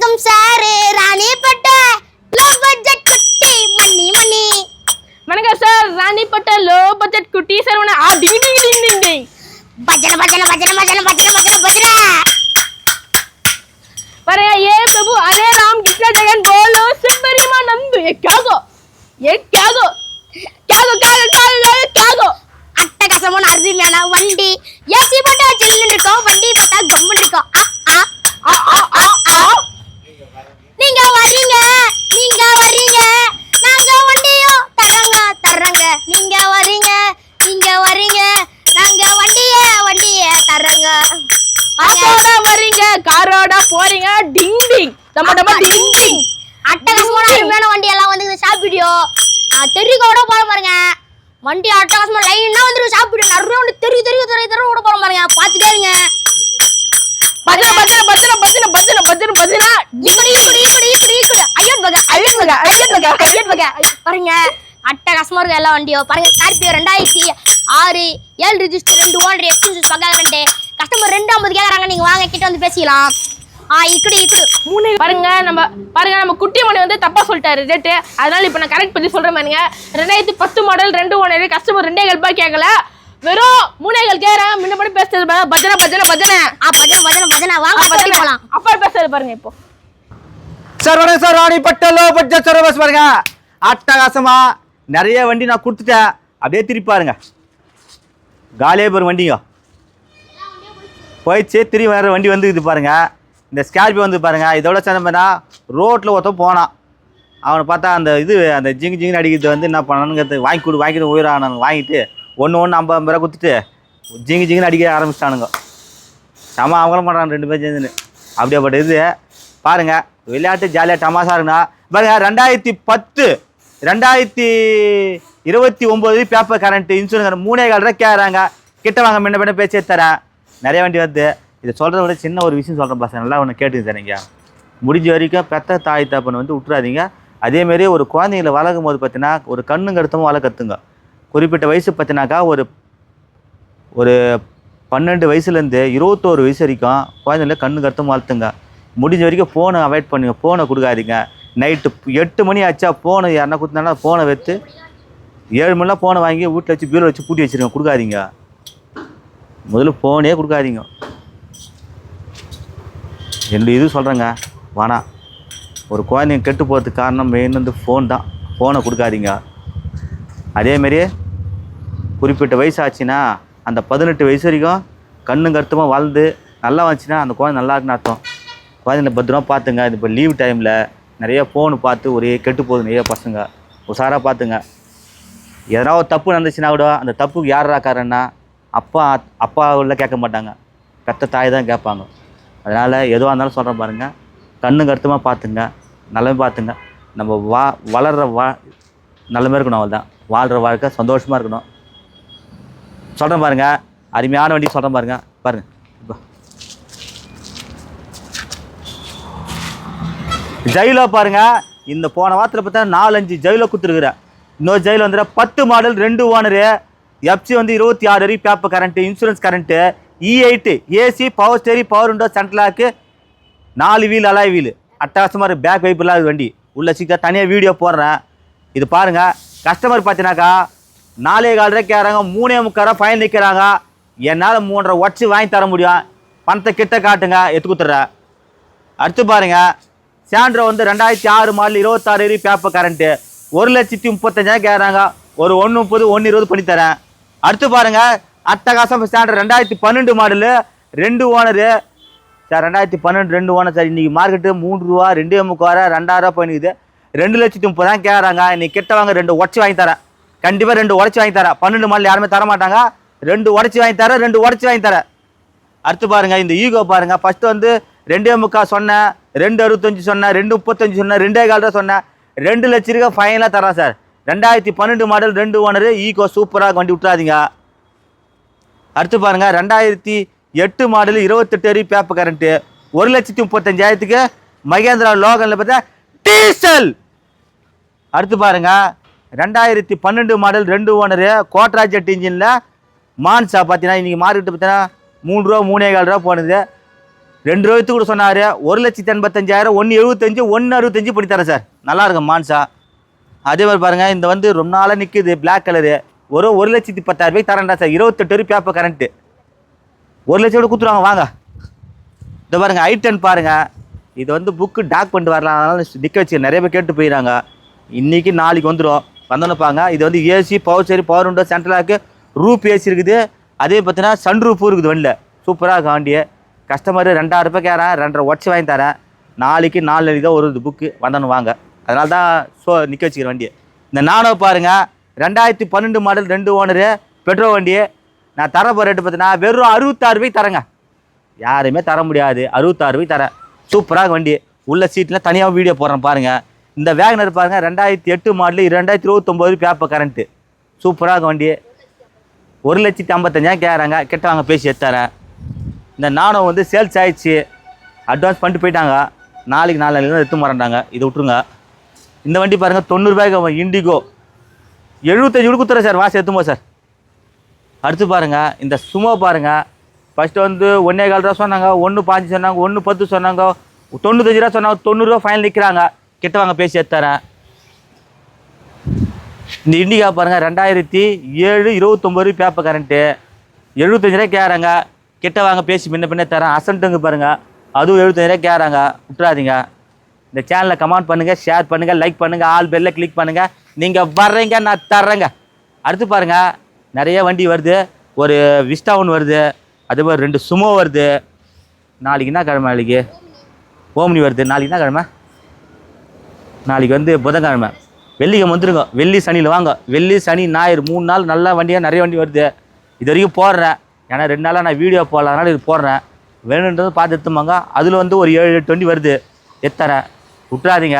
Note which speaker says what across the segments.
Speaker 1: வணக்கம் sir ராணிப்பட்ட low budget குட்டி மணி மணி
Speaker 2: வணக்கம் சார் ராணிப்பட்ட லோ பட்ஜெட் குட்டி சார் ஆ டிங் டிங் டிங் டிங் டிங்
Speaker 1: பஜன பஜன பஜன பஜன பஜன பஜன பஜன
Speaker 2: பாருங்க ये प्रभु अरे राम कितना जगन बोलो सिमरी मां नंदु ये क्या गो ये क्या गो क्या गो क्या गो क्या गो क्या गो
Speaker 1: அட்டகாசமான அருமையான வண்டி ஏசி போட்டா சில்லுன்னு இருக்கும் வண்டி பார்த்தா கம்முன்னு இருக்கும் ஆ, ஆ,
Speaker 2: आ आ டிங் டிங் நம்ம நம்ம டிங் டிங்
Speaker 1: அட்டகாசமான அருமையான வண்டி எல்லாம் வந்து இந்த ஷாப் வீடியோ தெருக்கோட போற பாருங்க. வண்டி அட்டகாசமா லைனா வந்துரும் ஷாப் வீடியோ நிறைய வண்டி தெரு தெரு தெரு தெரு கூட போற பாருங்க. பாத்துட்டே இருங்க.
Speaker 2: பஜன பஜன பஜன பஜன பஜன பஜன பஜன.
Speaker 1: ஈக்குடு, ஈக்குடு, ஈக்குடு, ஈக்குடு, ஈக்குடு. ஐயட் பக, ஐயட் பக, ஐயட் பக, ஐயட் பக. பாருங்க. அட்டகாசமா இருக்கு எல்லா வண்டியும். பாருங்க ஸ்கார்பியோ ரெண்டாயிரத்தி ஆறு ஏழு ரிஜிஸ்டர் ரெண்டு ஓனர் எக்ஸ்பீரியன்ஸ் பக்காரன்ட்டு கஸ்டமர் ரெண்டு. ஐம்பது கேக்குறாங்க. நீங்க வாங்க கிட்ட வந்து பேசிக்கலாம். ஆ இக்குடு இக்குடு.
Speaker 2: மூணு பாருங்க நம்ம பாருங்க நம்ம குட்டி மணி வந்து தப்பா சொல்லிட்டாரு ரேட்டு அதனால இப்போ நான் கரெக்ட் பண்ணி சொல்றேன் பாருங்க. ரெண்டாயிரத்தி பத்து மாடல் ரெண்டு ஓனர் கஸ்டமர் ரெண்டே கல்பா கேட்கல வெறும் மூணே கல் கேட்கறேன் முன்னபடி பேசுறது பாருங்க. பஜனை பஜனை பஜனை.
Speaker 1: ஆ பஜன பஜன பஜன. வாங்க பஜன போலாம்.
Speaker 2: அப்பா பேசுறது பாருங்க இப்போ.
Speaker 3: சார் வணக்கம் sir. Ranipettai low budget service பாருங்க. அட்டகாசமா நிறைய வண்டி நான் கொடுத்துட்டேன். அப்படியே திருப்பி பாருங்க. காலியே போகிற வண்டிங்க. போயிடுச்சு திரும்பி வேறு வண்டி வந்து இது பாருங்க. இந்த ஸ்கார்பியோ வந்து பாருங்கள் இதோட சேர்ந்தா ரோட்டில் ஒருத்தன் போனான். அவனை பார்த்தா அந்த இது அந்த ஜிங்கு ஜிங்கு அடிக்கிறது வந்து என்ன பண்ணணுங்கிறது வாங்கி கொடு வாங்கிட்டு உயிரானானுங்க வாங்கிட்டு ஒன்று ஒன்று ஐம்பது ஐம்பது ரூபா கொடுத்துட்டு ஜிங்கு ஜிங்குன்னு அடிக்க ஆரம்பிச்சிட்டானுங்க. செம அவங்களும் பண்ணுறாங்க ரெண்டு பேர் சேர்ந்துன்னு. அப்படியேப்பட்ட இது பாருங்க விளையாட்டு ஜாலியாக டமாசா இருக்குண்ணா பாருங்கள் ரெண்டாயிரத்தி பத்து ரெண்டாயிரத்தி இருபத்தி ஒம்பது பேப்பர் கரண்ட்டு இன்சூரன்ஸ் மூணே கால் ரூபா கேட்குறாங்க. கிட்ட வாங்க முன்ன பின்ன பேச்சே தரேன். நிறைய வண்டி வருது. இதை சொல்கிறத விட சின்ன ஒரு விஷயம் சொல்கிறேன் பாஸ் நல்லா ஒன்று கேட்டுங்க சார் நீங்கள் முடிஞ்ச வரைக்கும் பெத்த தாய் தப்பனை வந்து விட்டுறாதீங்க அதேமாரி ஒரு குழந்தைங்களை வளர்க்கும் போது பார்த்தீங்கன்னா ஒரு கண்ணும் கருத்தும் வளர்க்கத்துங்க குறிப்பிட்ட வயசு பார்த்தினாக்கா ஒரு ஒரு பன்னெண்டு வயசுலேருந்து இருபத்தோரு வயசு வரைக்கும் குழந்தைங்கள கண்ணு கருத்தம் வளர்த்துங்க. முடிஞ்ச வரைக்கும் ஃபோனை அவாய்ட் பண்ணுங்க. ஃபோனை கொடுக்காதீங்க. நைட்டு எட்டு மணி ஆச்சா ஃபோனை யாருன்னா கொடுத்தாங்கன்னா ஃபோனை வைத்து ஏழு மணிலாம் ஃபோனை வாங்கி வீட்டில் வச்சு பீரோ வச்சு பூட்டி வச்சுருங்க. கொடுக்காதீங்க. முதல்ல ஃபோனே கொடுக்காதீங்க. என்னுடைய இது சொல்கிறேங்க வேணாம் ஒரு குழந்தைங்க கெட்டு போகிறதுக்கு காரணம் மெயின் வந்து ஃபோன் தான். ஃபோனை கொடுக்காதீங்க. அதேமாரி குறிப்பிட்ட வயசு ஆச்சுன்னா அந்த பதினெட்டு வயசு வரைக்கும் கண்ணும் கருத்துமாக வளர்ந்து நல்லா வந்துச்சுன்னா அந்த குழந்தை நல்லா இருக்குன்னு அர்த்தம். குழந்தைங்கள பத்திரமா பார்த்துங்க. இது இப்போ லீவ் டைமில் நிறைய ஃபோனு பார்த்து ஒரே கெட்டு போகுது நிறைய பசங்க. உஷாராக பார்த்துங்க. எதனா ஒரு தப்பு நடந்துச்சுன்னா கூட அந்த தப்புக்கு யாரா காரன்னா அப்பா அப்பா உள்ள கேட்க மாட்டாங்க. பெத்த தாய் தான் கேட்பாங்க. அதனால் எதுவாக இருந்தாலும் சொல்கிறேன் பாருங்கள் கண்ணு கருத்துமாக பார்த்துங்க. நல்லமே பார்த்துங்க. நம்ம வா வளர்கிற வா நல்லமே இருக்கணும் அவள் தான் வாழ்கிற வாழ்க்கை சந்தோஷமாக இருக்கணும். சொல்கிறேன் பாருங்க. அருமையான வண்டி சொல்கிறேன் பாருங்க. பாருங்க. இப்போ. ஜெயிலோ பாருங்க. இந்த போன வாரத்தில் பார்த்தா நாலஞ்சு ஜெயிலோ கொடுத்துருக்குறேன் இன்னொரு ஜெயில் வந்துட பத்து மாடல் ரெண்டு ஓனரு எஃப்சி வந்து இருபத்தி ஆறு வரைக்கும் paper current insurance current E eight AC power steering power window central lock நாலு வீல் அலாய் வீல் அட்டகாசமாக இருக்குது பேக் வைப்பு இல்லாத வண்டி. உள்ள சீக்கிரம் தனியாக வீடியோ போடுறேன். இது பாருங்கள் கஸ்டமர் பார்த்தீங்கன்னாக்கா நாலே கால் ரூபாய் கேட்குறாங்க மூணே முக்கால் ரூபா ஃபைன் நிற்கிறாங்க என்னால் மூன்றரை உடச்சி வாங்கி தர முடியும். பணத்தை கிட்ட காட்டுங்க எடுத்து கொடுத்துட்றேன். அடுத்து பாருங்கள் சாண்ட்ரோ வந்து ரெண்டாயிரத்தி ஆறு மாடல் இருபத்தாறு இரு பேப்பர் கரண்ட்டு ஒரு லட்சத்தி முப்பத்தஞ்சாயிரம் கேட்குறாங்க. ஒரு ஒன்று முப்பது ஒன்று இருபது பண்ணித்தரேன். அடுத்து பாருங்கள் அட்டகாசம் ஸ்டாண்டர்ட் ரெண்டாயிரத்தி பன்னெண்டு மாடலு ரெண்டு ஓனரு சார் ரெண்டாயிரத்தி பன்னெண்டு ரெண்டு ஓனர் சார் இன்றைக்கி மார்க்கெட்டு மூணு ரூபா ரெண்டே முக்கால் ரூபா ரெண்டாயிரம் ரெண்டு லட்சத்தி தான் கேட்குறாங்க இன்னைக்கு கிட்ட வாங்க ரெண்டு உடச்சி வாங்கி தரேன். கண்டிப்பாக ரெண்டு உடச்சி வாங்கி தரேன். பன்னெண்டு மாடல் யாருமே தர மாட்டாங்க ரெண்டு உடச்சி வாங்கி தரேன் ரெண்டு உடச்சி வாங்கி தரேன். அடுத்து பாருங்கள் இந்த ஈகோ பாருங்கள் ஃபஸ்ட்டு வந்து ரெண்டே முக்கால் சொன்னேன் ரெண்டு அறுபத்தஞ்சு சொன்னேன் ரெண்டு முப்பத்தஞ்சு சொன்னேன் ரெண்டே கால் தான் சொன்னேன். ரெண்டு லட்ச ரூபா ஃபைனலாக தரேன் சார் ரெண்டாயிரத்தி பன்னெண்டு மாடல் ரெண்டு ஓனரு ஈகோ சூப்பராக வண்டி விட்றாதீங்க அடுத்து பாருங்கள் ரெண்டாயிரத்தி எட்டு மாடல் இருபத்தெட்டு வரி பேப்பர் கரண்ட்டு ஒரு லட்சத்தி முப்பத்தஞ்சாயிரத்துக்கு மகேந்திரா லோகனில் பார்த்தா டீசல். அடுத்து பாருங்கள் ரெண்டாயிரத்தி பன்னெண்டு மாடல் ரெண்டு ஓனரு கோட்ரா ஜெட் இன்ஜினில் மான்சா பார்த்தீங்கன்னா இன்றைக்கி மார்க்கெட்டு பார்த்தீங்கன்னா மூணு ரூபா மூணே கால் ரூபா போனது. ரெண்டு ரூபாய்த்து கூட சொன்னார் ஒரு லட்சத்தி எண்பத்தஞ்சாயிரம் ஒன்று எழுபத்தஞ்சு ஒன்று அறுபத்தஞ்சு பண்ணி தரேன் சார். நல்லா இருக்கும் மான்சா. அதே மாதிரி பாருங்கள் இந்த வந்து ரொம்ப நாளாக நிற்கிது பிளாக் கலரு ஒரு ஒரு லட்சத்தி பத்தாயிரம் ரூபாய்க்கு தரேன்டா சார். இருபத்தெட்டு ரூபாய் பேப்பர் கரண்ட்டு ஒரு லட்சம் கூட கொடுத்துருவாங்க வாங்க. இந்த பாருங்க ஐ டென் பாருங்கள் இது வந்து புக்கு டாக்குமெண்ட் வரலாம். அதனால நிற்க வச்சு நிறைய பேர் கேட்டு போயிடறாங்க. இன்றைக்கி நாளைக்கு வந்துடும் வந்தோன்னு பாங்க இது வந்து ஏசி பவர் சரி power window central lock roof AC இருக்குது. அதே பார்த்தீங்கன்னா சன் ரூப்பும் இருக்குது வெளில சூப்பராக இருக்கு வண்டியை. கஸ்டமர் ரெண்டாயிரம் ரூபாய் கேறேன் ரெண்டரை உடச்சி வாங்கி தரேன். நாளைக்கு நாலு தான் ஒரு புக்கு வந்தோன்னு வாங்க. அதனால தான் ஸோ நிற்க வச்சுக்கிறேன் வண்டியை. இந்த நானோ பாருங்கள் ரெண்டாயிரத்தி பன்னெண்டு மாடல் ரெண்டு ஓனரு பெட்ரோல் வண்டி நான் தர போகிற ரேட்டு பார்த்தீங்கன்னா வெறும் அறுபத்தாறு ரூபாய்க்கு தரேங்க. யாருமே தர முடியாது. அறுபத்தாறு ரூபாய் தரேன். சூப்பராக வண்டி. உள்ள சீட்டில் தனியாக வீடியோ போடுறேன் பாருங்கள் இந்த வேகனர் பாருங்க ரெண்டாயிரத்தி எட்டு மாடலு ரெண்டாயிரத்தி இருபத்தொம்போது பேப்பர் கரண்ட்டு சூப்பராக வண்டி. ஒரு லட்சத்தி ஐம்பத்தஞ்சாயிரம் கேட்குறாங்க கிட்ட வாங்க பேசி எடுத்துறேன் இந்த நாணம் வந்து சேல்ஸ் ஆயிடுச்சு. அட்வான்ஸ் பண்ணிட்டு போயிட்டாங்க. நாளைக்கு நாலு தான் எடுத்து மாறாண்டாங்க இதை விட்ருங்க இந்த வண்டி பாருங்கள் தொண்ணூறுபாய்க்கு இண்டிகோ எழுபத்தஞ்சு கூட கொடுத்துறேன் சார் வாசி எடுத்துமோ சார். அடுத்து பாருங்கள் இந்த சுமோ பாருங்க. ஃபஸ்ட்டு வந்து ஒன்னே கால் ரூபா சொன்னாங்க ஒன்று பாஞ்சு சொன்னாங்க ஒன்று பத்து சொன்னாங்க தொண்ணூத்தஞ்சு ரூபா சொன்னாங்க தொண்ணூறுரூவா ஃபைனல் நிற்கிறாங்க கிட்ட வாங்க பேசி எடுத்துறேன் இந்த இண்டிகா பாருங்கள் ரெண்டாயிரத்தி ஏழு இருபத்தொம்பது பேப்பர் கரண்ட்டு எழுபத்தஞ்சு ரூபா கேட்குறாங்க கிட்ட வாங்க பேசி முன்ன பின்ன தரேன். அசன்ட்டுங்க பாருங்கள் அதுவும் எழுபத்தஞ்சு ரூபாய் கேட்குறாங்க விட்டுறாதீங்க. இந்த சேனலை கமெண்ட் பண்ணுங்கள் ஷேர் பண்ணுங்கள் லைக் பண்ணுங்கள் ஆல் பெல்லில் கிளிக் பண்ணுங்கள் நீங்கள் வர்றீங்க நான் தர்றேங்க. அடுத்து பாருங்க நிறைய வண்டி வருது. ஒரு விஸ்டா ஒன்று வருது. அதே மாதிரி ரெண்டு சுமோ வருது. நாளைக்கு என்ன கிழமை நாளைக்கு? ஓம்னி வருது. நாளைக்கு என்ன கிழமை? நாளைக்கு வந்து புதன்கிழமை. வெள்ளிக்கிழமை வந்துருங்க. வெள்ளி சனியில் வாங்க. வெள்ளி சனி ஞாயிறு மூணு நாள் நல்ல வண்டியாக நிறைய வண்டி வருது. இது வரைக்கும் போடுறேன். ஏன்னா ரெண்டு நாளாக நான் வீடியோ போடலாம் இது போடுறேன். வேணுன்றது பார்த்து எடுத்துமாங்க. அதில் வந்து ஒரு ஏழு எட்டு வண்டி வருது. எத்தனை? விட்றாதீங்க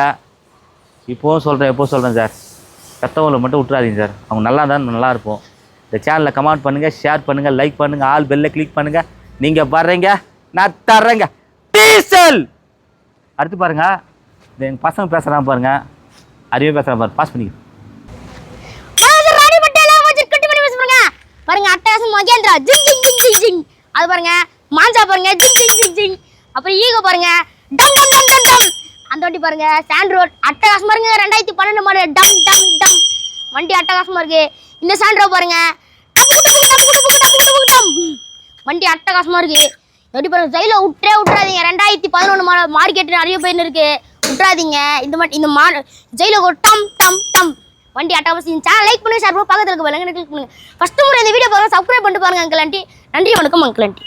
Speaker 3: இப்போவும் சொல்கிறேன் எப்போ சொல்கிறேன் சார். பெற்றவங்களை மட்டும் விட்றாதீங்க சார். அவங்க நல்லா தான் நல்லா இருப்போம். இந்த சேனலை கமெண்ட் பண்ணுங்கள் ஷேர் பண்ணுங்கள் லைக் பண்ணுங்கள் ஆல் பெல்ல கிளிக் பண்ணுங்கள் நீங்கள் வர்றீங்க நான் தர்றேங்க. டீசல்! அடுத்து பாருங்க இந்த எங்கள் பசங்க பேசுகிறான் பாருங்க. அறிவே பேசுகிறான் பாரு பாஸ்
Speaker 1: பண்ணிக்கிறேன் பண்ணி பாருங்க பாருங்க அட்டகாசம் மகேந்திரா. ஜிங் ஜிங் ஜிங் ஜிங் ஜிங். அது பாருங்க மாஞ்சா பாருங்க ஜிங் ஜிங் ஜிங் ஜிங். அப்புறம் ஈகோ பாருங்க. டம் டம் டம் டம் டம். அந்த வண்டி பாருங்க சாண்ட் ரோட் அட்டகாசமா இருங்க ரெண்டாயிரத்தி பன்னெண்டு மாடல் டம் டம் டம் வண்டி அட்டகாசமா இருக்கு. இந்த சாண்ட்ரோ பாருங்க. டம் வண்டி அட்டகாசமா இருக்கு. எப்படி பாருங்க ஜெயில விட்டே விட்றாதீங்க ரெண்டாயிரத்தி பதினொன்று மா மார்க்கெட் நிறைய பேர் இருக்கு. விட்றாதீங்க இந்த மாதிரி இந்த மா ஜெயில ஒரு டம் டம் டம். வண்டி அட்டகாசம் சேனல் லைக் பண்ணி ஷேர் பண்ணி பக்கத்தில் இருக்க பாருங்க கிளிக் பண்ணுங்க. ஃபஸ்ட்டு முறை இந்த வீடியோ பாருங்க சப்ஸ்கிரைப் பண்ணிட்டு பாருங்க அங்கிள் ஆண்டி நன்றி வணக்கம் அங்கிள் ஆண்டி